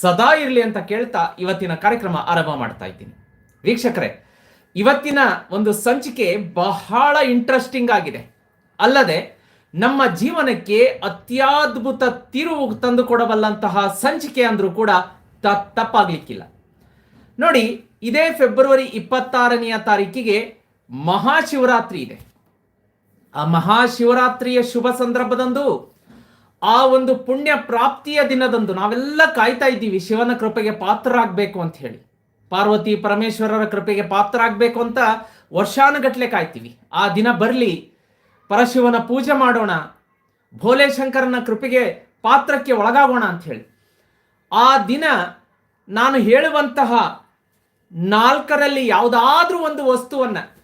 ಸದಾ ಇರಲಿ ಅಂತ ಕೇಳ್ತಾ ಇವತ್ತಿನ ಕಾರ್ಯಕ್ರಮ ಆರಂಭ ಮಾಡ್ತಾ ಇದ್ದೀನಿ. ವೀಕ್ಷಕರೇ, ಇವತ್ತಿನ ಒಂದು ಸಂಚಿಕೆ ಬಹಳ ಇಂಟ್ರೆಸ್ಟಿಂಗ್ ಆಗಿದೆ. ಅಲ್ಲದೆ, ನಮ್ಮ ಜೀವನಕ್ಕೆ ಅತ್ಯದ್ಭುತ ತಿರುವು ತಂದುಕೊಡಬಲ್ಲಂತಹ ಸಂಚಿಕೆ ಅಂದರೂ ಕೂಡ ತ- ತಪ್ಪಾಗಲಿಕ್ಕಿಲ್ಲ. ನೋಡಿ, ಇದೇ ಫೆಬ್ರವರಿ ಇಪ್ಪತ್ತಾರನೆಯ ತಾರೀಕಿಗೆ ಮಹಾಶಿವರಾತ್ರಿ ಇದೆ. ಆ ಮಹಾಶಿವರಾತ್ರಿಯ ಶುಭ ಸಂದರ್ಭದಂದು ಆ ಒಂದು ಪುಣ್ಯ ಪ್ರಾಪ್ತಿಯ ದಿನದಂದು ನಾವೆಲ್ಲ ಕಾಯ್ತಾ ಇದ್ದೀವಿ, ಶಿವನ ಕೃಪೆಗೆ ಪಾತ್ರರಾಗಬೇಕು ಅಂತ ಹೇಳಿ. ಪಾರ್ವತಿ ಪರಮೇಶ್ವರರ ಕೃಪೆಗೆ ಪಾತ್ರರಾಗಬೇಕು ಅಂತ ವರ್ಷಾನುಗಟ್ಲೆ ಕಾಯ್ತೀವಿ. ಆ ದಿನ ಬರಲಿ, ಪರಶಿವನ ಪೂಜೆ ಮಾಡೋಣ ಭೋಲೆ ಶಂಕರನ ಕೃಪೆಗೆ ಪಾತ್ರಕ್ಕೆ ಒಳಗಾಗೋಣ ಅಂತ ಹೇಳಿ. ಆ ದಿನ ನಾನು ಹೇಳುವಂತಹ ನಾಲ್ಕರಲ್ಲಿ ಯಾವುದಾದ್ರೂ ಒಂದು ವಸ್ತುವನ್ನು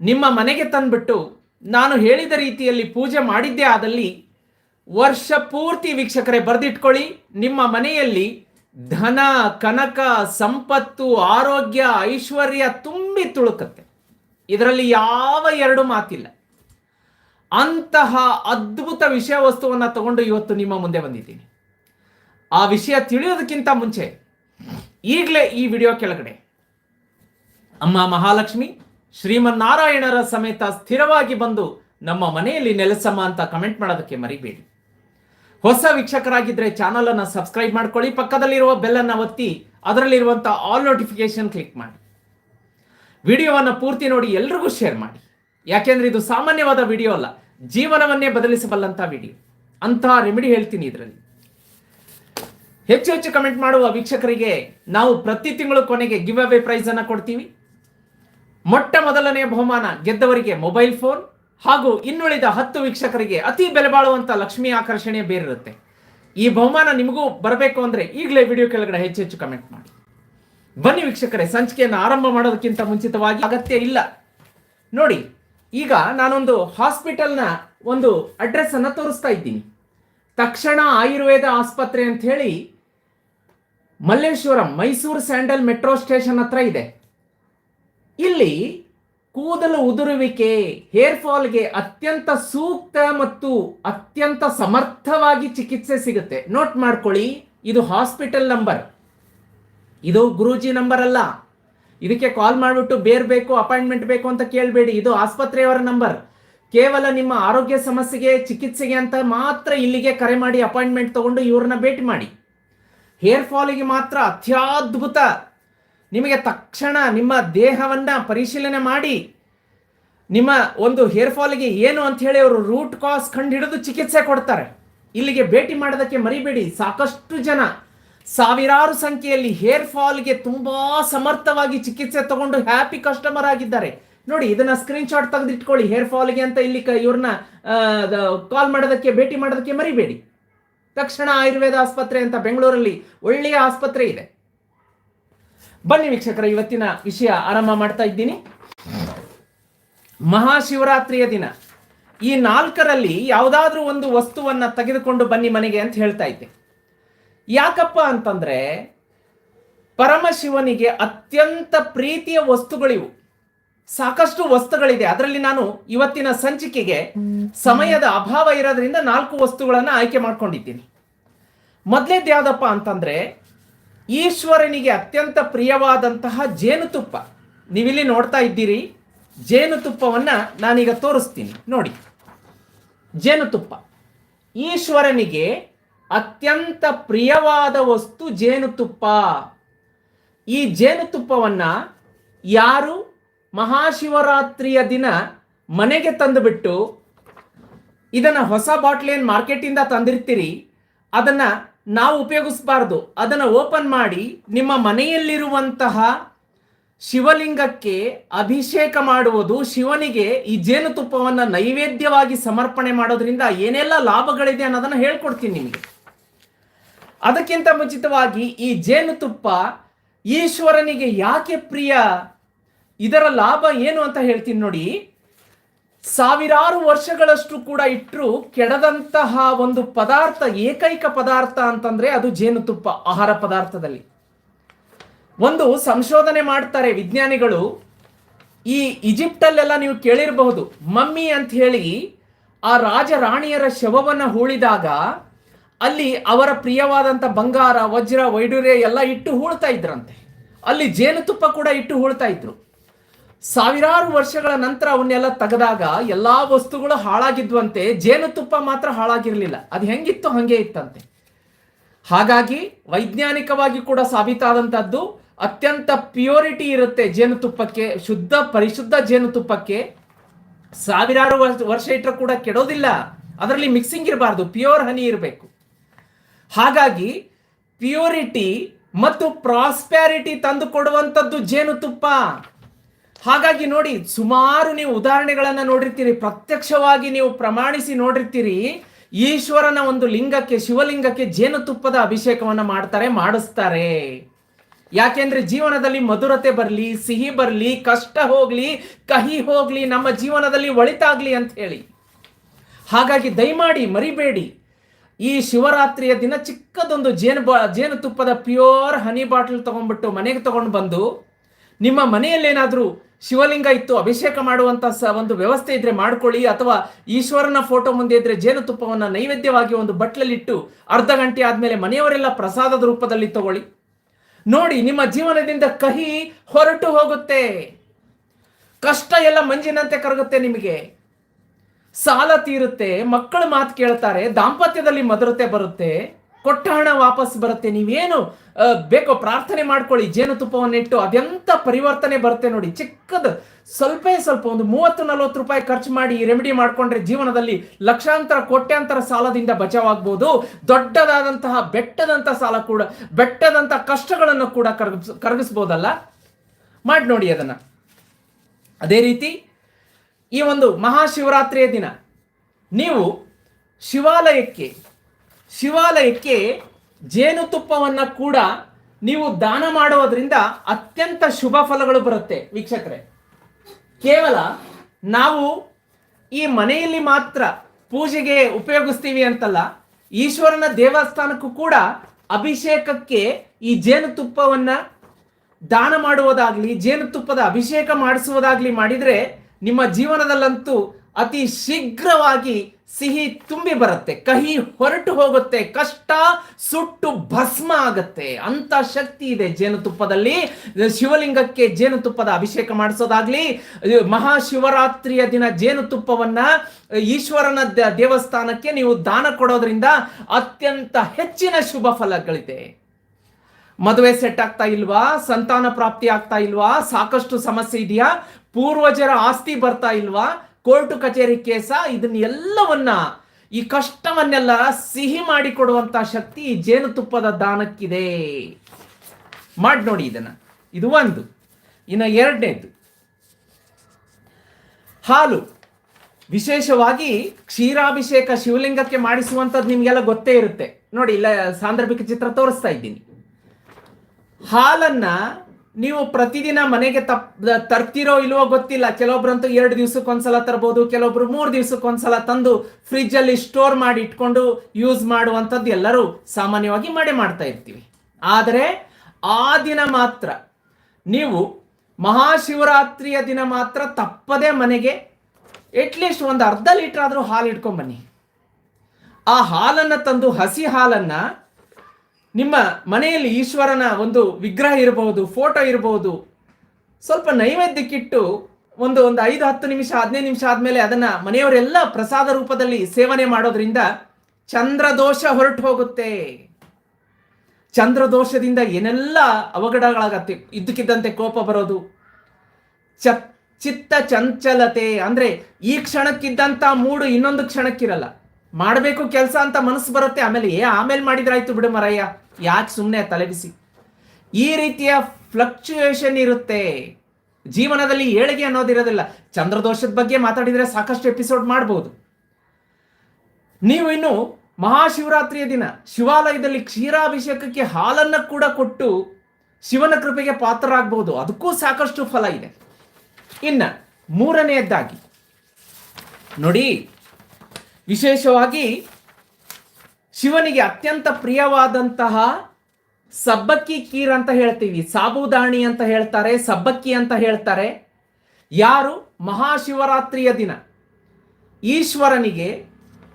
ನಿಮ್ಮ ಮನೆಗೆ ತಂದುಬಿಟ್ಟು ನಾನು ಹೇಳಿದ ರೀತಿಯಲ್ಲಿ ಪೂಜೆ ಮಾಡಿದ್ದೇ ಆದಲ್ಲಿ ವರ್ಷ ಪೂರ್ತಿ ವೀಕ್ಷಕರೇ ಬರೆದಿಟ್ಕೊಳ್ಳಿ. ನಿಮ್ಮ ಮನೆಯಲ್ಲಿ ಧನ, ಕನಕ, ಸಂಪತ್ತು, ಆರೋಗ್ಯ, ಐಶ್ವರ್ಯ ತುಂಬಿ ತುಳುಕತ್ತೆ. ಇದರಲ್ಲಿ ಯಾವ ಎರಡು ಮಾತಿಲ್ಲ. ಅಂತಹ ಅದ್ಭುತ ವಿಷಯ ವಸ್ತುವನ್ನು ತಗೊಂಡು ಇವತ್ತು ನಿಮ್ಮ ಮುಂದೆ ಬಂದಿದ್ದೀನಿ. ಆ ವಿಷಯ ತಿಳಿಯೋದಕ್ಕಿಂತ ಮುಂಚೆ ಈಗಲೇ ಈ ವಿಡಿಯೋ ಕೆಳಗಡೆ. ಅಮ್ಮ ಮಹಾಲಕ್ಷ್ಮಿ ಶ್ರೀಮನ್ನಾರಾಯಣರ ಸಮೇತ ಸ್ಥಿರವಾಗಿ ಬಂದು ನಮ್ಮ ಮನೆಯಲ್ಲಿ ನೆಲೆಸಮ್ಮ ಅಂತ ಕಮೆಂಟ್ ಮಾಡೋದಕ್ಕೆ ಮರಿಬೇಡಿ. ಹೊಸ ವೀಕ್ಷಕರಾಗಿದ್ದರೆ ಚಾನಲನ್ನು ಸಬ್ಸ್ಕ್ರೈಬ್ ಮಾಡ್ಕೊಳ್ಳಿ, ಪಕ್ಕದಲ್ಲಿರುವ ಬೆಲ್ಲನ್ನು ಒತ್ತಿ ಅದರಲ್ಲಿರುವಂಥ ಆಲ್ ನೋಟಿಫಿಕೇಶನ್ ಕ್ಲಿಕ್ ಮಾಡಿ. ವಿಡಿಯೋವನ್ನು ಪೂರ್ತಿ ನೋಡಿ ಎಲ್ರಿಗೂ ಶೇರ್ ಮಾಡಿ. ಯಾಕೆಂದರೆ ಇದು ಸಾಮಾನ್ಯವಾದ ವಿಡಿಯೋ ಅಲ್ಲ, ಜೀವನವನ್ನೇ ಬದಲಿಸಬಲ್ಲಂಥ ವಿಡಿಯೋ ಅಂತಹ ರೆಮಿಡಿ ಹೇಳ್ತೀನಿ ಇದರಲ್ಲಿ. ಹೆಚ್ಚು ಹೆಚ್ಚು ಕಮೆಂಟ್ ಮಾಡುವ ವೀಕ್ಷಕರಿಗೆ ನಾವು ಪ್ರತಿ ತಿಂಗಳು ಕೊನೆಗೆ ಗಿವ್ ಅವೇ ಪ್ರೈಸನ್ನು ಕೊಡ್ತೀವಿ. ಮೊಟ್ಟ ಮೊದಲನೆಯ ಬಹುಮಾನ ಗೆದ್ದವರಿಗೆ ಮೊಬೈಲ್ ಫೋನ್ ಹಾಗೂ ಇನ್ನುಳಿದ ಹತ್ತು ವೀಕ್ಷಕರಿಗೆ ಅತಿ ಬೆಲೆ ಬಾಳುವಂತ ಲಕ್ಷ್ಮಿ ಆಕರ್ಷಣೆ ಬೇರಿರುತ್ತೆ. ಈ ಬಹುಮಾನ ನಿಮಗೂ ಬರಬೇಕು ಅಂದ್ರೆ ಈಗಲೇ ವಿಡಿಯೋ ಕೆಳಗಡೆ ಹೆಚ್ಚು ಹೆಚ್ಚು ಕಮೆಂಟ್ ಮಾಡಿ. ಬನ್ನಿ ವೀಕ್ಷಕರೇ, ಸಂಚಿಕೆಯನ್ನು ಆರಂಭ ಮಾಡೋದಕ್ಕಿಂತ ಮುಂಚಿತವಾಗಿ ಅಗತ್ಯ ಇಲ್ಲ. ನೋಡಿ, ಈಗ ನಾನೊಂದು ಹಾಸ್ಪಿಟಲ್ನ ಒಂದು ಅಡ್ರೆಸ್ ಅನ್ನು ತೋರಿಸ್ತಾ ಇದ್ದೀನಿ. ತಕ್ಷಣ ಆಯುರ್ವೇದ ಆಸ್ಪತ್ರೆ ಅಂತ ಹೇಳಿ Malleshwaram Mysore sandal metro station ಹತ್ರ ಇದೆ. ಇಲ್ಲಿ ಕೂದಲು ಉದುರುವಿಕೆ ಹೇರ್ ಫಾಲ್ಗೆ ಅತ್ಯಂತ ಸೂಕ್ತ ಮತ್ತು ಅತ್ಯಂತ ಸಮರ್ಥವಾಗಿ ಚಿಕಿತ್ಸೆ ಸಿಗುತ್ತೆ. ನೋಟ್ ಮಾಡ್ಕೊಳ್ಳಿ, ಇದು ಹಾಸ್ಪಿಟಲ್ ನಂಬರ್ ಇದು ಗುರೂಜಿ ನಂಬರ್ ಅಲ್ಲ. ಇದಕ್ಕೆ ಕಾಲ್ ಮಾಡಿಬಿಟ್ಟು ಬೇರೆ ಬೇಕು ಅಪಾಯಿಂಟ್ಮೆಂಟ್ ಬೇಕು ಅಂತ ಕೇಳಬೇಡಿ. ಇದು ಆಸ್ಪತ್ರೆಯವರ ನಂಬರ್ ಕೇವಲ ನಿಮ್ಮ ಆರೋಗ್ಯ ಸಮಸ್ಯೆಗೆ, ಚಿಕಿತ್ಸೆಗೆ ಅಂತ ಮಾತ್ರ ಇಲ್ಲಿಗೆ ಕರೆ ಮಾಡಿ ಅಪಾಯಿಂಟ್ಮೆಂಟ್ ತಗೊಂಡು ಇವ್ರನ್ನ ಭೇಟಿ ಮಾಡಿ. ಹೇರ್ ಫಾಲಿಗೆ ಮಾತ್ರ ಅತ್ಯದ್ಭುತ. ನಿಮಗೆ ತಕ್ಷಣ ನಿಮ್ಮ ದೇಹವನ್ನು ಪರಿಶೀಲನೆ ಮಾಡಿ, ನಿಮ್ಮ ಒಂದು ಹೇರ್ ಫಾಲ್ಗೆ ಏನು ಅಂತ ಹೇಳಿ ಅವರು ರೂಟ್ ಕಾಸ್ ಕಂಡು ಹಿಡಿದು ಚಿಕಿತ್ಸೆ ಕೊಡ್ತಾರೆ. ಇಲ್ಲಿಗೆ ಭೇಟಿ ಮಾಡೋದಕ್ಕೆ ಮರಿಬೇಡಿ. ಸಾಕಷ್ಟು ಜನ ಸಾವಿರಾರು ಸಂಖ್ಯೆಯಲ್ಲಿ ಹೇರ್ ಫಾಲ್ಗೆ ತುಂಬಾ ಸಮರ್ಥವಾಗಿ ಚಿಕಿತ್ಸೆ ತಗೊಂಡು ಹ್ಯಾಪಿ ಕಸ್ಟಮರ್ ಆಗಿದ್ದಾರೆ. ನೋಡಿ, ಇದನ್ನ ಸ್ಕ್ರೀನ್ ಶಾಟ್ ತೆಗೆದಿಟ್ಕೊಳ್ಳಿ ಹೇರ್ ಫಾಲ್ಗೆ ಅಂತ ಇಲ್ಲಿ ಇವ್ರನ್ನ ಕಾಲ್ ಮಾಡೋದಕ್ಕೆ, ಭೇಟಿ ಮಾಡೋದಕ್ಕೆ ಮರಿಬೇಡಿ. ತಕ್ಷಣ ಆಯುರ್ವೇದ ಆಸ್ಪತ್ರೆ ಅಂತ ಬೆಂಗಳೂರಲ್ಲಿ ಒಳ್ಳೆಯ ಆಸ್ಪತ್ರೆ ಇದೆ. ಬನ್ನಿ ವೀಕ್ಷಕರ, ಇವತ್ತಿನ ವಿಷಯ ಆರಂಭ ಮಾಡ್ತಾ ಇದ್ದೀನಿ. ಮಹಾಶಿವರಾತ್ರಿಯ ದಿನ. ಈ ನಾಲ್ಕರಲ್ಲಿ ಯಾವುದಾದ್ರೂ ಒಂದು ವಸ್ತುವನ್ನ ತೆಗೆದುಕೊಂಡು ಬನ್ನಿ ಮನೆಗೆ ಅಂತ ಹೇಳ್ತಾ ಇದ್ದೆ. ಯಾಕಪ್ಪ ಅಂತಂದ್ರೆ, ಪರಮಶಿವನಿಗೆ ಅತ್ಯಂತ ಪ್ರೀತಿಯ ವಸ್ತುಗಳಿವು. ಸಾಕಷ್ಟು ವಸ್ತುಗಳಿದೆ. ಅದರಲ್ಲಿ ನಾನು ಇವತ್ತಿನ ಸಂಚಿಕೆಗೆ ಸಮಯದ ಅಭಾವ ಇರೋದ್ರಿಂದ ನಾಲ್ಕು ವಸ್ತುಗಳನ್ನು ಆಯ್ಕೆ ಮಾಡ್ಕೊಂಡಿದ್ದೀನಿ. ಮೊದಲೇದು ಅಂತಂದ್ರೆ ಈಶ್ವರನಿಗೆ ಅತ್ಯಂತ ಪ್ರಿಯವಾದಂತಹ ಜೇನುತುಪ್ಪ. ನೀವಿಲ್ಲಿ ನೋಡ್ತಾ ಇದ್ದೀರಿ, ಜೇನುತುಪ್ಪವನ್ನು ನಾನೀಗ ತೋರಿಸ್ತೀನಿ. ನೋಡಿ, ಜೇನುತುಪ್ಪ. ಈಶ್ವರನಿಗೆ ಅತ್ಯಂತ ಪ್ರಿಯವಾದ ವಸ್ತು ಜೇನುತುಪ್ಪ. ಈ ಜೇನುತುಪ್ಪವನ್ನು ಯಾರು ಮಹಾಶಿವರಾತ್ರಿಯ ದಿನ ಮನೆಗೆ ತಂದುಬಿಟ್ಟು ಇದನ್ನು ಹೊಸ ಬಾಟ್ಲಿಯನ್ನು ಮಾರ್ಕೆಟಿಂದ ತಂದಿರ್ತೀರಿ? ಅದನ್ನ ನಾವು ಉಪಯೋಗಿಸಬಾರ್ದು. ಅದನ್ನ ಓಪನ್ ಮಾಡಿ ನಿಮ್ಮ ಮನೆಯಲ್ಲಿರುವಂತಹ ಶಿವಲಿಂಗಕ್ಕೆ ಅಭಿಷೇಕ ಮಾಡುವುದು ಶಿವನಿಗೆ ಈ ಜೇನುತುಪ್ಪವನ್ನು ನೈವೇದ್ಯವಾಗಿ ಸಮರ್ಪಣೆ ಮಾಡೋದ್ರಿಂದ ಏನೆಲ್ಲ ಲಾಭಗಳಿದೆ ಅನ್ನೋದನ್ನ ಹೇಳ್ಕೊಡ್ತೀನಿ ನಿಮಗೆ. ಅದಕ್ಕಿಂತ ಮುಂಚಿತವಾಗಿ ಈ ಜೇನುತುಪ್ಪ ಈಶ್ವರನಿಗೆ ಯಾಕೆ ಪ್ರಿಯ? ಇದರ ಲಾಭ ಏನು ಅಂತ ಹೇಳ್ತೀನಿ ನೋಡಿ. ಸಾವಿರಾರು ವರ್ಷಗಳಷ್ಟು ಕೂಡ ಇಟ್ಟರು ಕೆಡದಂತಹ ಒಂದು ಪದಾರ್ಥ, ಏಕೈಕ ಪದಾರ್ಥ ಅಂತಂದ್ರೆ ಅದು ಜೇನುತುಪ್ಪ, ಆಹಾರ ಪದಾರ್ಥದಲ್ಲಿ. ಒಂದು ಸಂಶೋಧನೆ ಮಾಡ್ತಾರೆ ವಿಜ್ಞಾನಿಗಳು, ಈ ಈಜಿಪ್ಟಲ್ಲೆಲ್ಲ ನೀವು ಕೇಳಿರಬಹುದು, ಮಮ್ಮಿ ಅಂತ ಹೇಳಿ ಆ ರಾಜ ರಾಣಿಯರ ಶವವನ್ನು ಹೂಳಿದಾಗ ಅಲ್ಲಿ ಅವರ ಪ್ರಿಯವಾದಂಥ ಬಂಗಾರ, ವಜ್ರ ವೈಡೂರ್ಯ ಎಲ್ಲ ಇಟ್ಟು ಹೂಳ್ತಾ ಇದ್ರಂತೆ. ಅಲ್ಲಿ ಜೇನುತುಪ್ಪ ಕೂಡ ಇಟ್ಟು ಹೂಳ್ತಾ ಇದ್ರು. ಸಾವಿರಾರು ವರ್ಷಗಳ ನಂತರ ಅವನ್ನೆಲ್ಲ ತೆಗೆದಾಗ ಎಲ್ಲಾ ವಸ್ತುಗಳು ಹಾಳಾಗಿದ್ವಂತೆ ಜೇನುತುಪ್ಪ ಮಾತ್ರ ಹಾಳಾಗಿರಲಿಲ್ಲ. ಅದು ಹೆಂಗಿತ್ತು ಹಂಗೆ ಇತ್ತಂತೆ. ಹಾಗಾಗಿ ವೈಜ್ಞಾನಿಕವಾಗಿ ಕೂಡ ಸಾಬೀತಾದಂಥದ್ದು ಅತ್ಯಂತ ಪ್ಯೂರಿಟಿ ಇರುತ್ತೆ ಜೇನುತುಪ್ಪಕ್ಕೆ ಶುದ್ಧ ಪರಿಶುದ್ಧ ಜೇನುತುಪ್ಪಕ್ಕೆ ಸಾವಿರಾರು ವರ್ಷ ಇಟ್ಟರೆ ಕೂಡ ಕೆಡೋದಿಲ್ಲ. ಅದರಲ್ಲಿ ಮಿಕ್ಸಿಂಗ್ ಇರಬಾರ್ದು ಪ್ಯೂರ್ ಹನಿ ಇರಬೇಕು. ಹಾಗಾಗಿ ಪ್ಯೂರಿಟಿ ಮತ್ತು ಪ್ರಾಸ್ಪ್ಯಾರಿಟಿ ತಂದು ಕೊಡುವಂಥದ್ದು ಜೇನುತುಪ್ಪ ಹಾಗಾಗಿ ನೋಡಿ, ಸುಮಾರು ನೀವು ಉದಾಹರಣೆಗಳನ್ನು ನೋಡಿರ್ತೀರಿ, ಪ್ರತ್ಯಕ್ಷವಾಗಿ ನೀವು ಪ್ರಮಾಣಿಸಿ ನೋಡಿರ್ತೀರಿ, ಈಶ್ವರನ ಒಂದು ಲಿಂಗಕ್ಕೆ, ಶಿವಲಿಂಗಕ್ಕೆ ಜೇನುತುಪ್ಪದ ಅಭಿಷೇಕವನ್ನ ಮಾಡ್ತಾರೆ, ಮಾಡಿಸ್ತಾರೆ. ಯಾಕೆಂದ್ರೆ ಜೀವನದಲ್ಲಿ ಮಧುರತೆ ಬರಲಿ, ಸಿಹಿ ಬರಲಿ, ಕಷ್ಟ ಹೋಗ್ಲಿ, ಕಹಿ ಹೋಗ್ಲಿ, ನಮ್ಮ ಜೀವನದಲ್ಲಿ ಒಳಿತಾಗ್ಲಿ ಅಂತ ಹೇಳಿ. ಹಾಗಾಗಿ ದಯಮಾಡಿ ಮರಿಬೇಡಿ. ಈ ಶಿವರಾತ್ರಿಯ ದಿನ ಚಿಕ್ಕದೊಂದು ಜೇನು ಬಾ ಜೇನುತುಪ್ಪದ ಪ್ಯೂರ್ ಹನಿ ಬಾಟಲ್ ತಗೊಂಡ್ಬಿಟ್ಟು ಮನೆಗೆ ತಗೊಂಡು ಬಂದು, ನಿಮ್ಮ ಮನೆಯಲ್ಲೇನಾದರೂ ಶಿವಲಿಂಗ ಇತ್ತು, ಅಭಿಷೇಕ ಮಾಡುವಂತ ಒಂದು ವ್ಯವಸ್ಥೆ ಇದ್ರೆ ಮಾಡ್ಕೊಳ್ಳಿ, ಅಥವಾ ಈಶ್ವರನ ಫೋಟೋ ಮುಂದೆ ಇದ್ರೆ ಜೇನುತುಪ್ಪವನ್ನು ನೈವೇದ್ಯವಾಗಿ ಒಂದು ಬಟ್ಲಲ್ಲಿಟ್ಟು ಅರ್ಧ ಗಂಟೆ ಆದ್ಮೇಲೆ ಮನೆಯವರೆಲ್ಲ ಪ್ರಸಾದದ ರೂಪದಲ್ಲಿ ತಗೊಳ್ಳಿ. ನೋಡಿ, ನಿಮ್ಮ ಜೀವನದಿಂದ ಕಹಿ ಹೊರಟು ಹೋಗುತ್ತೆ. ಕಷ್ಟ ಎಲ್ಲ ಮಂಜಿನಂತೆ ಕರಗುತ್ತೆ ನಿಮಗೆ. ಸಾಲ ತೀರುತ್ತೆ, ಮಕ್ಕಳು ಮಾತು ಕೇಳ್ತಾರೆ, ದಾಂಪತ್ಯದಲ್ಲಿ ಮಧುರತೆ ಬರುತ್ತೆ. ಕೊಟ್ಟ ಹಣ ವಾಪಸ್ ಬರುತ್ತೆ. ನೀವೇನು ಬೇಕೋ ಪ್ರಾರ್ಥನೆ ಮಾಡ್ಕೊಳ್ಳಿ ಜೇನುತುಪ್ಪವನ್ನು ಇಟ್ಟು ಅದೆಂತ ಪರಿವರ್ತನೆ ಬರುತ್ತೆ ನೋಡಿ. ಚಿಕ್ಕದು ಸ್ವಲ್ಪ ಸ್ವಲ್ಪ ಒಂದು ಮೂವತ್ತು, ನಲವತ್ತು ರೂಪಾಯಿ ಖರ್ಚು ಮಾಡಿ ರೆಮಿಡಿ ಮಾಡ್ಕೊಂಡ್ರೆ ಜೀವನದಲ್ಲಿ ಲಕ್ಷಾಂತರ, ಕೋಟ್ಯಾಂತರ ಸಾಲದಿಂದ ಬಚಾವಾಗ್ಬೋದು. ದೊಡ್ಡದಾದಂತಹ, ಬೆಟ್ಟದಂತ ಸಾಲ ಕೂಡ, ಬೆಟ್ಟದಂತ ಕಷ್ಟಗಳನ್ನು ಕೂಡ ಕರಗಿಸ್, ಕರಗಿಸ್ಬೋದಲ್ಲ? ಮಾಡಿ ನೋಡಿ ಅದನ್ನ. ಅದೇ ರೀತಿ, ಈ ಒಂದು ಮಹಾಶಿವರಾತ್ರಿಯ ದಿನ, ನೀವು ಶಿವಾಲಯಕ್ಕೆ ಶಿವಾಲಯಕ್ಕೆ ಜೇನುತುಪ್ಪವನ್ನು ಕೂಡ ನೀವು ದಾನ ಮಾಡೋದ್ರಿಂದ ಅತ್ಯಂತ ಶುಭ ಫಲಗಳು ಬರುತ್ತೆ ವೀಕ್ಷಕರೇ. ಕೇವಲ ನಾವು ಈ ಮನೆಯಲ್ಲಿ ಮಾತ್ರ ಪೂಜೆಗೆ ಉಪಯೋಗಿಸ್ತೀವಿ ಅಂತಲ್ಲ, ಈಶ್ವರನ ದೇವಸ್ಥಾನಕ್ಕೂ ಕೂಡ ಅಭಿಷೇಕಕ್ಕೆ ಈ ಜೇನುತುಪ್ಪವನ್ನು ದಾನ ಮಾಡುವುದಾಗಲಿ ಜೇನುತುಪ್ಪದ ಅಭಿಷೇಕ ಮಾಡಿಸುವುದಾಗಲಿ ಮಾಡಿದರೆ ನಿಮ್ಮ ಜೀವನದಲ್ಲಂತೂ ಅತಿ ಶೀಘ್ರವಾಗಿ ಸಿಹಿ ತುಂಬಿ ಬರುತ್ತೆ, ಕಹಿ ಹೊರಟು ಹೋಗುತ್ತೆ, ಕಷ್ಟ, ಸುಟ್ಟು ಭಸ್ಮ ಆಗುತ್ತೆ. ಅಂತ ಶಕ್ತಿ ಇದೆ ಜೇನುತುಪ್ಪದಲ್ಲಿ. ಶಿವಲಿಂಗಕ್ಕೆ ಜೇನುತುಪ್ಪದ ಅಭಿಷೇಕ ಮಾಡಿಸೋದಾಗ್ಲಿ ಮಹಾಶಿವರಾತ್ರಿಯ ದಿನ ಜೇನುತುಪ್ಪವನ್ನ ಈಶ್ವರನ ದೇವಸ್ಥಾನಕ್ಕೆ ನೀವು ದಾನ ಕೊಡೋದ್ರಿಂದ ಅತ್ಯಂತ ಹೆಚ್ಚಿನ ಶುಭ ಫಲಗಳಿದೆ. ಮದುವೆ ಸೆಟ್ ಆಗ್ತಾ ಇಲ್ವಾ? ಸಂತಾನ ಪ್ರಾಪ್ತಿ ಆಗ್ತಾ ಇಲ್ವಾ? ಸಾಕಷ್ಟು ಸಮಸ್ಯೆ ಇದೆಯಾ? ಪೂರ್ವಜರ ಆಸ್ತಿ ಬರ್ತಾ ಇಲ್ವಾ? ಕೋರ್ಟು ಕಚೇರಿ ಕೇಸ, ಇದನ್ನ ಎಲ್ಲವನ್ನ ಈ ಕಷ್ಟವನ್ನೆಲ್ಲ ಸಿಹಿ ಮಾಡಿ ಕೊಡುವಂತ ಶಕ್ತಿ ಜೇನುತುಪ್ಪದ ದಾನಕ್ಕಿದೆ. ಮಾಡಿ ನೋಡಿ ಇದನ್ನ. ಇದು ಒಂದು. ಇನ್ನು ಎರಡನೇದು. ಹಾಲು. ವಿಶೇಷವಾಗಿ ಕ್ಷೀರಾಭಿಷೇಕ ಶಿವಲಿಂಗಕ್ಕೆ ಮಾಡಿಸುವಂಥದ್ದು ನಿಮಗೆಲ್ಲ ಗೊತ್ತೇ ಇರುತ್ತೆ. ನೋಡಿ, ಇಲ್ಲ, ಸಾಂದರ್ಭಿಕ ಚಿತ್ರ ತೋರಿಸ್ತಾ ಇದ್ದೀನಿ. ಹಾಲನ್ನ ನೀವು ಪ್ರತಿದಿನ ಮನೆಗೆ ತಪ್ ತರ್ತಿರೋ ಇಲ್ವೋ ಗೊತ್ತಿಲ್ಲ. ಕೆಲವೊಬ್ರಂತೂ ಎರಡು ದಿವ್ಸಕ್ಕೊಂದ್ಸಲ ತರ್ಬೋದು, ಕೆಲವೊಬ್ರು ಮೂರು ದಿವ್ಸಕ್ಕೊಂದ್ಸಲ ತಂದು ಫ್ರಿಜ್ ಅಲ್ಲಿ ಸ್ಟೋರ್ ಮಾಡಿ ಇಟ್ಕೊಂಡು ಯೂಸ್ ಮಾಡುವಂಥದ್ದು ಎಲ್ಲರೂ ಸಾಮಾನ್ಯವಾಗಿ ಮಾಡೇ ಮಾಡ್ತಾ ಇರ್ತೀವಿ. ಆದರೆ ಆ ದಿನ ಮಾತ್ರ ನೀವು ಮಹಾಶಿವರಾತ್ರಿಯ ದಿನ ಮಾತ್ರ ತಪ್ಪದೆ ಮನೆಗೆ ಅಟ್ಲೀಸ್ಟ್ ಒಂದು ಅರ್ಧ ಲೀಟರ್ ಆದರೂ ಹಾಲು ಇಟ್ಕೊಂಬನ್ನಿ ಆ ಹಾಲನ್ನು ತಂದು ಹಸಿ ಹಾಲನ್ನ ನಿಮ್ಮ ಮನೆಯಲ್ಲಿ ಈಶ್ವರನ ಒಂದು ವಿಗ್ರಹ ಇರಬಹುದು ಫೋಟೋ ಇರಬಹುದು. ಸ್ವಲ್ಪ ನೈವೇದ್ಯಕ್ಕಿಟ್ಟು ಒಂದು ಒಂದು ಐದು, ಹತ್ತು ನಿಮಿಷ, ಹದಿನೈದು ನಿಮಿಷ ಆದಮೇಲೆ ಅದನ್ನ ಮನೆಯವರೆಲ್ಲ ಪ್ರಸಾದ ರೂಪದಲ್ಲಿ ಸೇವನೆ ಮಾಡೋದ್ರಿಂದ ಚಂದ್ರದೋಷ ಹೊರಟು ಹೋಗುತ್ತೆ. ಚಂದ್ರದೋಷದಿಂದ ಏನೆಲ್ಲ ಅವಘಡಗಳಾಗತ್ತೆ, ಇದ್ದಕ್ಕಿದ್ದಂತೆ ಕೋಪ ಬರೋದು. ಚ, ಚಿತ್ತ ಚಂಚಲತೆ, ಅಂದ್ರೆ ಈ ಕ್ಷಣಕ್ಕಿದ್ದಂಥ ಮೂಡು ಇನ್ನೊಂದು ಕ್ಷಣಕ್ಕಿರಲ್ಲ. ಮಾಡಬೇಕು ಕೆಲಸ ಅಂತ ಮನಸ್ಸು ಬರುತ್ತೆ, ಆಮೇಲೆ ಏ, ಆಮೇಲೆ ಮಾಡಿದ್ರಾಯ್ತು ಬಿಡು ಮರಯ್ಯ. ಯಾಕೆ ಸುಮ್ಮನೆ ತಲೆಬಿಸಿ? ಈ ರೀತಿಯ ಫ್ಲಕ್ಚುಯೇಷನ್ ಇರುತ್ತೆ. ಜೀವನದಲ್ಲಿ ಏಳಿಗೆ ಅನ್ನೋದಿರೋದಿಲ್ಲ. ಚಂದ್ರದೋಷದ ಬಗ್ಗೆ ಮಾತಾಡಿದ್ರೆ ಸಾಕಷ್ಟು ಎಪಿಸೋಡ್ ಮಾಡಬಹುದು ನೀವು ಇನ್ನು ಮಹಾಶಿವರಾತ್ರಿಯ ದಿನ ಶಿವಾಲಯದಲ್ಲಿ ಕ್ಷೀರಾಭಿಷೇಕಕ್ಕೆ ಹಾಲನ್ನ ಕೂಡ ಕೊಟ್ಟು ಶಿವನ ಕೃಪೆಗೆ ಪಾತ್ರರಾಗಬಹುದು ಅದಕ್ಕೂ ಸಾಕಷ್ಟು ಫಲ ಇದೆ. ಇನ್ನು ಮೂರನೆಯದ್ದಾಗಿ. ನೋಡಿ, ವಿಶೇಷವಾಗಿ ಶಿವನಿಗೆ ಅತ್ಯಂತ ಪ್ರಿಯವಾದಂತಹ ಸಬ್ಬಕ್ಕಿ ಕೀರ್ ಅಂತ ಹೇಳ್ತೀವಿ. ಸಾಬುದಾಣಿ ಅಂತ ಹೇಳ್ತಾರೆ, ಸಬ್ಬಕ್ಕಿ ಅಂತ ಹೇಳ್ತಾರೆ. ಯಾರು? ಮಹಾಶಿವರಾತ್ರಿಯ ದಿನ. ಈಶ್ವರನಿಗೆ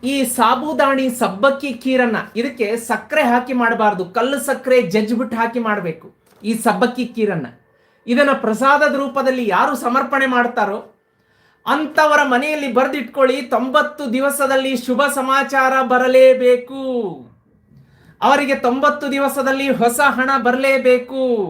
ಈ ಸಾಬುದಾಣಿ, ಸಬ್ಬಕ್ಕಿ ಕೀರನ್ನ ಇದಕ್ಕೆ ಸಕ್ಕರೆ ಹಾಕಿ ಮಾಡಬಾರ್ದು. ಕಲ್ಲು ಸಕ್ಕರೆ ಜಜ್ಬಿಟ್ಟು ಹಾಕಿ ಮಾಡಬೇಕು ಈ ಸಬ್ಬಕ್ಕಿ ಕೀರನ್ನ. ಇದನ್ನ ಪ್ರಸಾದದ ರೂಪದಲ್ಲಿ ಯಾರು ಸಮರ್ಪಣೆ ಮಾಡ್ತಾರೋ ಅಂತವರ ಮನೆಯಲ್ಲಿ ಬರೆದಿಟ್ಕೊಳ್ಳಿ, ತೊಂಬತ್ತು ದಿವಸದಲ್ಲಿ ಶುಭ ಸಮಾಚಾರ ಬರಲೇಬೇಕು. ಅವರಿಗೆ ತೊಂಬತ್ತು ದಿವಸದಲ್ಲಿ ಹೊಸ ಹಣ ಬರಲೇಬೇಕು.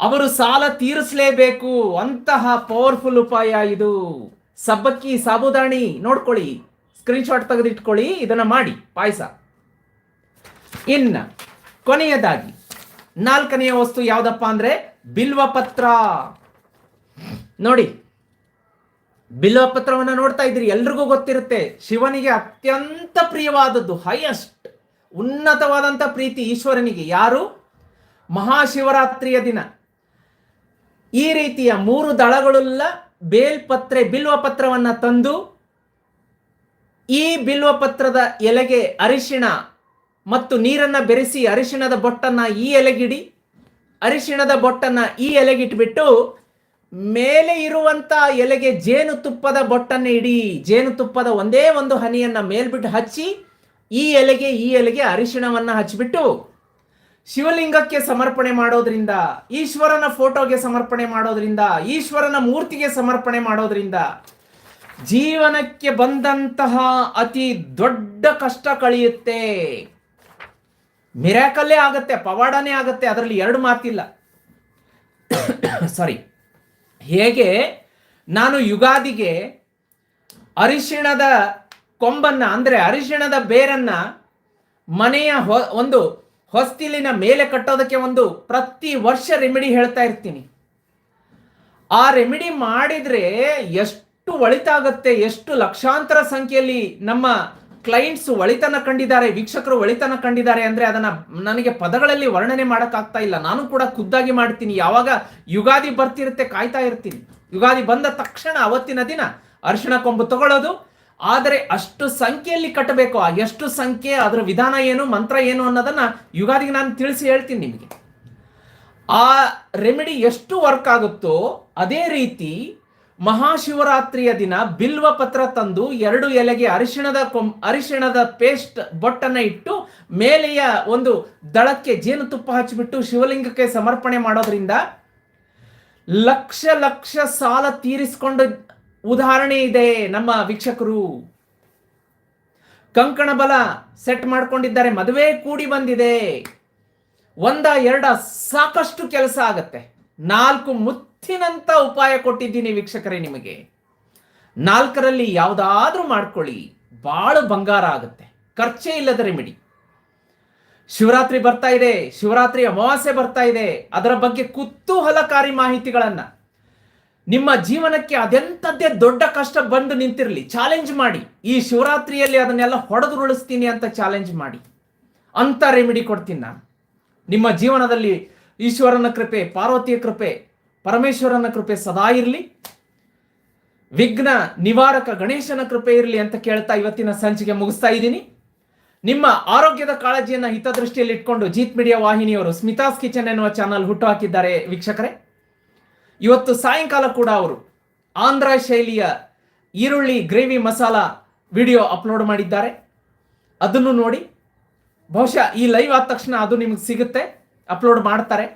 ಅವರು ಸಾಲ ತೀರಿಸಲೇಬೇಕು. ಅಂತಹ ಪವರ್ಫುಲ್ ಉಪಾಯ ಇದು. ಸಬ್ಬಕ್ಕಿ ಸಾಬುದಾಣಿ ನೋಡ್ಕೊಳ್ಳಿ ಸ್ಕ್ರೀನ್ಶಾಟ್ ತೆಗೆದಿಟ್ಕೊಳ್ಳಿ, ಇದನ್ನ ಮಾಡಿ, ಪಾಯಸ. ಇನ್ನ ಕೊನೆಯದಾಗಿ, ನಾಲ್ಕನೆಯ ವಸ್ತು ಯಾವ್ದಪ್ಪ ಅಂದ್ರೆ, ಬಿಲ್ವಪತ್ರ. ನೋಡಿ ಬಿಲ್ವಪತ್ರವನ್ನ ನೋಡ್ತಾ ಇದ್ರಿ ಎಲ್ರಿಗೂ ಗೊತ್ತಿರುತ್ತೆ, ಶಿವನಿಗೆ ಅತ್ಯಂತ ಪ್ರಿಯವಾದದ್ದು ಹೈಯೆಸ್ಟ್ ಉನ್ನತವಾದಂಥ ಪ್ರೀತಿ ಈಶ್ವರನಿಗೆ. ಯಾರು? ಮಹಾಶಿವರಾತ್ರಿಯ ದಿನ. ಈ ರೀತಿಯ ಮೂರು ದಳಗಳುಲ್ಲ ಬೇಲ್ಪತ್ರೆ ಬಿಲ್ವಪತ್ರವನ್ನು ತಂದು, ಈ ಬಿಲ್ವಪತ್ರದ ಎಲೆಗೆ ಅರಿಶಿಣ ಮತ್ತು ನೀರನ್ನು ಬೆರೆಸಿ ಅರಿಶಿಣದ ಬೊಟ್ಟನ್ನು ಈ ಎಲೆಗಿಡಿ, ಅರಿಶಿಣದ ಬೊಟ್ಟನ್ನು ಈ ಎಲೆಗಿಟ್ಬಿಟ್ಟು ಮೇಲೆ ಇರುವಂತ ಎಲೆಗೆ ಜೇನುತುಪ್ಪದ ಬೊಟ್ಟನ್ನು ಇಡಿ. ಜೇನುತುಪ್ಪದ ಒಂದೇ ಒಂದು ಹನಿಯನ್ನ ಮೇಲ್ಬಿಟ್ಟು ಹಚ್ಚಿ, ಈ ಎಲೆಗೆ ಈ ಎಲೆಗೆ ಅರಿಶಿಣವನ್ನ ಹಚ್ಚಿಬಿಟ್ಟು ಶಿವಲಿಂಗಕ್ಕೆ ಸಮರ್ಪಣೆ ಮಾಡೋದ್ರಿಂದ, ಈಶ್ವರನ ಫೋಟೋಗೆ ಸಮರ್ಪಣೆ ಮಾಡೋದ್ರಿಂದ, ಈಶ್ವರನ ಮೂರ್ತಿಗೆ ಸಮರ್ಪಣೆ ಮಾಡೋದ್ರಿಂದ ಜೀವನಕ್ಕೆ ಬಂದಂತಹ ಅತಿ ದೊಡ್ಡ ಕಷ್ಟ ಕಳೆಯುತ್ತೆ. ಮಿರಾಕಲ್ಲೇ ಆಗತ್ತೆ, ಪವಾಡನೇ ಆಗತ್ತೆ, ಅದರಲ್ಲಿ ಎರಡು ಮಾತಿಲ್ಲ. ಸಾರಿ ಹೇಗೆ ನಾನು ಯುಗಾದಿಗೆ ಅರಿಶಿಣದ ಕೊಂಬನ್ನ, ಅಂದ್ರೆ ಅರಿಶಿಣದ ಬೇರನ್ನ ಮನೆಯ ಹೊ, ಒಂದು ಹೊಸ್ತಿಲಿನ ಮೇಲೆ ಕಟ್ಟೋದಕ್ಕೆ ಒಂದು ಪ್ರತಿ ವರ್ಷ ರೆಮಿಡಿ ಹೇಳ್ತಾ ಇರ್ತೀನಿ. ಆ ರೆಮಿಡಿ ಮಾಡಿದ್ರೆ ಎಷ್ಟು ಒಳಿತಾಗತ್ತೆ, ಎಷ್ಟು ಲಕ್ಷಾಂತರ ಸಂಖ್ಯೆಯಲ್ಲಿ ನಮ್ಮ ಕ್ಲೈಂಟ್ಸ್ ಒಳಿತನ ಕಂಡಿದ್ದಾರೆ, ವೀಕ್ಷಕರು ಒಳಿತನ ಕಂಡಿದ್ದಾರೆ ಅಂದ್ರೆ ಅದನ್ನ ನನಗೆ ಪದಗಳಲ್ಲಿ ವರ್ಣನೆ ಮಾಡೋಕ್ಕಾಗ್ತಾ ಇಲ್ಲ. ನಾನು ಕೂಡ ಖುದ್ದಾಗಿ ಮಾಡ್ತೀನಿ. ಯಾವಾಗ ಯುಗಾದಿ ಬರ್ತಿರುತ್ತೆ ಕಾಯ್ತಾ ಇರ್ತೀನಿ. ಯುಗಾದಿ ಬಂದ ತಕ್ಷಣ ಅವತ್ತಿನ ದಿನ ಅರಿಶಿಣ ಕೊಂಬು ತಗೊಳ್ಳೋದು. ಆದರೆ ಅಷ್ಟು ಸಂಖ್ಯೆಯಲ್ಲಿ ಕಟ್ಟಬೇಕು. ಆ ಎಷ್ಟು ಸಂಖ್ಯೆ, ಅದರ ವಿಧಾನ ಏನು, ಮಂತ್ರ ಏನು ಅನ್ನೋದನ್ನ ಯುಗಾದಿಗೆ ನಾನು ತಿಳಿಸಿ ಹೇಳ್ತೀನಿ ನಿಮಗೆ. ಆ ರೆಮಿಡಿ ಎಷ್ಟು ವರ್ಕ್ ಆಗುತ್ತೋ ಅದೇ ರೀತಿ ಮಹಾಶಿವರಾತ್ರಿಯ ದಿನ ಬಿಲ್ವ ಪತ್ರ ತಂದು ಎರಡು ಎಲೆಗೆ ಅರಿಶಿಣದ ಕೊಂ ಅರಿಶಿಣದ ಪೇಸ್ಟ್ ಬೊಟ್ಟನ್ನ ಇಟ್ಟು ಮೇಲೆಯ ಒಂದು ದಳಕ್ಕೆ ಜೇನುತುಪ್ಪ ಹಚ್ಚಿಬಿಟ್ಟು ಶಿವಲಿಂಗಕ್ಕೆ ಸಮರ್ಪಣೆ ಮಾಡೋದ್ರಿಂದ ಲಕ್ಷ ಲಕ್ಷ ಸಾಲ ತೀರಿಸಿಕೊಂಡ ಉದಾಹರಣೆ ಇದೆ ನಮ್ಮ ವೀಕ್ಷಕರು. ಕಂಕಣ ಬಲ ಸೆಟ್ ಮಾಡ್ಕೊಂಡಿದ್ದಾರೆ, ಮದುವೆ ಕೂಡಿ ಬಂದಿದೆ. ಒಂದ, ಎರಡ ಸಾಕಷ್ಟು ಕೆಲಸ ಆಗತ್ತೆ. ನಾಲ್ಕು ಮುತ್ತಿನಂತ ಉಪಾಯ ಕೊಟ್ಟಿದ್ದೀನಿ ವೀಕ್ಷಕರೇ ನಿಮಗೆ. ನಾಲ್ಕರಲ್ಲಿ ಯಾವುದಾದ್ರೂ ಮಾಡ್ಕೊಳ್ಳಿ, ಬಾಳು ಬಂಗಾರ ಆಗುತ್ತೆ. ಖರ್ಚೇ ಇಲ್ಲದ ರೆಮಿಡಿ. ಶಿವರಾತ್ರಿ ಬರ್ತಾ ಇದೆ, ಶಿವರಾತ್ರಿ ಅಮಾವಾಸ್ಯೆ ಬರ್ತಾ ಇದೆ. ಅದರ ಬಗ್ಗೆ ಕುತೂಹಲಕಾರಿ ಮಾಹಿತಿಗಳನ್ನ. ನಿಮ್ಮ ಜೀವನಕ್ಕೆ ಅದೆಂಥದ್ದೇ ದೊಡ್ಡ ಕಷ್ಟ ಬಂದು ನಿಂತಿರಲಿ ಚಾಲೆಂಜ್ ಮಾಡಿ. ಈ ಶಿವರಾತ್ರಿಯಲ್ಲಿ ಅದನ್ನೆಲ್ಲ ಹೊಡೆದುರುಳಿಸ್ತೀನಿ ಅಂತ ಚಾಲೆಂಜ್ ಮಾಡಿ. ಅಂತ ರೆಮಿಡಿ ಕೊಡ್ತೀನಿ ನಾನು. ನಿಮ್ಮ ಜೀವನದಲ್ಲಿ ಈಶ್ವರನ ಕೃಪೆ, ಪಾರ್ವತಿಯ ಕೃಪೆ ಪರಮೇಶ್ವರನ ಕೃಪೆ ಸದಾ ಇರಲಿ. ವಿಘ್ನ ನಿವಾರಕ ಗಣೇಶನ ಕೃಪೆ ಇರಲಿ ಅಂತ ಕೇಳ್ತಾ ಇವತ್ತಿನ ಸಂಚಿಕೆ ಮುಗಿಸ್ತಾ ಇದ್ದೀನಿ. ನಿಮ್ಮ ಆರೋಗ್ಯದ ಕಾಳಜಿಯನ್ನು ಹಿತದೃಷ್ಟಿಯಲ್ಲಿ ಇಟ್ಕೊಂಡು ಜೀತ್ ಮೀಡಿಯಾ ವಾಹಿನಿಯವರು ಸ್ಮಿತಾಸ್ ಕಿಚನ್ ಎನ್ನುವ ಚಾನಲ್ ಹುಟ್ಟು ಹಾಕಿದ್ದಾರೆ ವೀಕ್ಷಕರೇ. ಇವತ್ತು ಸಾಯಂಕಾಲ ಕೂಡ ಅವರು ಆಂಧ್ರ ಶೈಲಿಯ ಈರುಳ್ಳಿ ಗ್ರೇವಿ ಮಸಾಲ ವಿಡಿಯೋ ಅಪ್ಲೋಡ್ ಮಾಡಿದ್ದಾರೆ. ಅದನ್ನು ನೋಡಿ ಬಹುಶಃ ಈ ಲೈವ್ ಆದ ತಕ್ಷಣ ಅದು ನಿಮಗೆ ಸಿಗುತ್ತೆ, ಅಪ್ಲೋಡ್ ಮಾಡ್ತಾರೆ.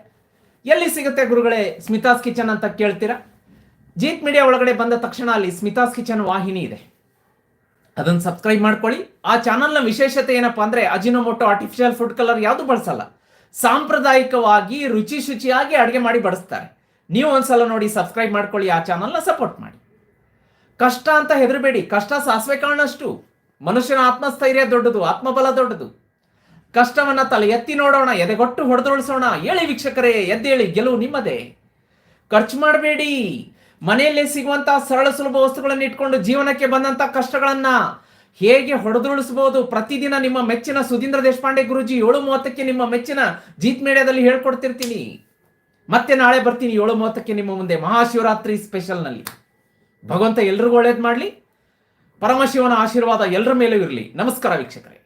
ಎಲ್ಲಿ ಸಿಗುತ್ತೆ ಗುರುಗಳೇ ಸ್ಮಿತಾಸ್ ಕಿಚನ್ ಅಂತ ಕೇಳ್ತೀರಾ? ಜೀತ್ ಮೀಡಿಯಾ ಒಳಗಡೆ ಬಂದ ತಕ್ಷಣ ಅಲ್ಲಿ ಸ್ಮಿತಾಸ್ ಕಿಚನ್ ವಾಹಿನಿ ಇದೆ. ಅದನ್ನು ಸಬ್ಸ್ಕ್ರೈಬ್ ಮಾಡ್ಕೊಳ್ಳಿ. ಆ ಚಾನಲ್ನ ವಿಶೇಷತೆ ಏನಪ್ಪಾ ಅಂದ್ರೆ ಅಜಿನೋಮೋಟೋ ಆರ್ಟಿಫಿಷಿಯಲ್ ಫುಡ್ ಕಲರ್ ಯಾವುದು ಬಳಸಲ್ಲ. ಸಾಂಪ್ರದಾಯಿಕವಾಗಿ ರುಚಿ ಶುಚಿಯಾಗಿ ಅಡುಗೆ ಮಾಡಿ ಬಡಿಸ್ತಾರೆ. ನೀವು ಒಂದ್ಸಲ ನೋಡಿ ಸಬ್ಸ್ಕ್ರೈಬ್ ಮಾಡ್ಕೊಳ್ಳಿ, ಆ ಚಾನಲ್ನ ಸಪೋರ್ಟ್ ಮಾಡಿ. ಕಷ್ಟ ಅಂತ ಹೆದರಬೇಡಿ. ಕಷ್ಟ ಸಾಸಿವೆ ಕಾಣಷ್ಟು ಮನುಷ್ಯನ ಆತ್ಮಸ್ಥೈರ್ಯ ದೊಡ್ಡದು, ಆತ್ಮಬಲ ದೊಡ್ಡದು. ಕಷ್ಟವನ್ನ ತಲೆ ಎತ್ತಿ ನೋಡೋಣ, ಎದೆಗೊಟ್ಟು ಹೊಡೆದೊಳಿಸೋಣ ಹೇಳಿ ವೀಕ್ಷಕರೇ, ಎದ್ದೇಳಿ, ಗೆಲುವು ನಿಮ್ಮದೇ. ಖರ್ಚು ಮಾಡಬೇಡಿ. ಮನೆಯಲ್ಲೇ ಸಿಗುವಂತಹ ಸರಳ ಸುಲಭ ವಸ್ತುಗಳನ್ನು ಇಟ್ಕೊಂಡು ಜೀವನಕ್ಕೆ ಬಂದಂತ ಕಷ್ಟಗಳನ್ನ ಹೇಗೆ ಹೊಡೆದುಳಿಸಬಹುದು ಪ್ರತಿದಿನ ನಿಮ್ಮ ಮೆಚ್ಚಿನ ಸುಧೀಂದ್ರ ದೇಶಪಾಂಡೆ ಗುರುಜಿ ಏಳು ಮೂವತ್ತಕ್ಕೆ ನಿಮ್ಮ ಮೆಚ್ಚಿನ ಜೀತ್ ಮೀಡಿಯಾದಲ್ಲಿ ಹೇಳ್ಕೊಡ್ತಿರ್ತೀನಿ. ಮತ್ತೆ ನಾಳೆ ಬರ್ತೀನಿ ಏಳು ಮೂವತ್ತಕ್ಕೆ ನಿಮ್ಮ ಮುಂದೆ ಮಹಾಶಿವರಾತ್ರಿ ಸ್ಪೆಷಲ್ನಲ್ಲಿ. ಭಗವಂತ ಎಲ್ರಿಗೂ ಒಳ್ಳೇದು ಮಾಡಲಿ. ಪರಮಶಿವನ ಆಶೀರ್ವಾದ ಎಲ್ಲರ ಮೇಲೂ ಇರಲಿ. ನಮಸ್ಕಾರ ವೀಕ್ಷಕರೇ.